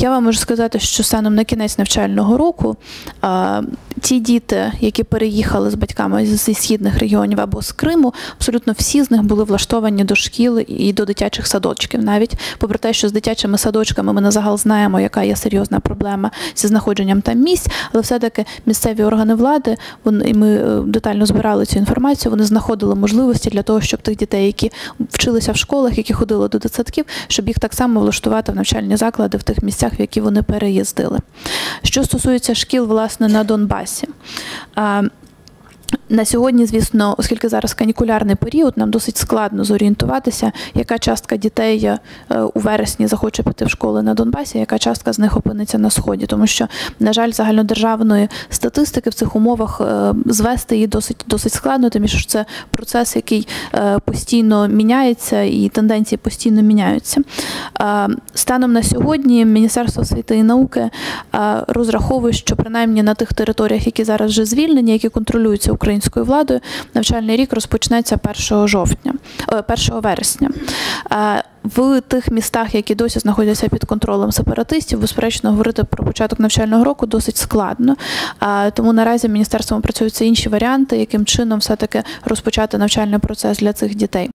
Я вам можу сказати, що станом на кінець навчального року а, ті діти, які переїхали з батьками зі східних регіонів або з Криму, абсолютно всі з них були влаштовані до шкіл і до дитячих садочків. Навіть попри те, що з дитячими садочками ми на загал знаємо, яка є серйозна проблема зі знаходженням там місць, але все-таки місцеві органи влади, вони і ми е, детально збирали цю інформацію. Вони знаходили можливості для того, щоб тих дітей, які вчилися в школах, які ходили до дитсадків, щоб їх так само влаштувати в навчальні заклади в тих місцях, в які вони переїздили. Що стосується шкіл, власне, на Донбасі. На сьогодні, звісно, оскільки зараз канікулярний період, нам досить складно зорієнтуватися, яка частка дітей е, у вересні захоче піти в школи на Донбасі, яка частка з них опиниться на сході, тому що, на жаль, загальнодержавної статистики в цих умовах е, звести її досить досить складно, тому що це процес, який е, постійно міняється, і тенденції постійно міняються. Станом на сьогодні Міністерство освіти і науки розраховує, що принаймні на тих територіях, які зараз вже звільнені, які контролюються українською владою, навчальний рік розпочнеться 1 жовтня, е, 1 вересня. Е, В тих містах, які досі знаходяться під контролем сепаратистів, безперечно, говорити про початок навчального року досить складно. Е, Тому наразі міністерством працюються інші варіанти, яким чином все-таки розпочати навчальний процес для цих дітей.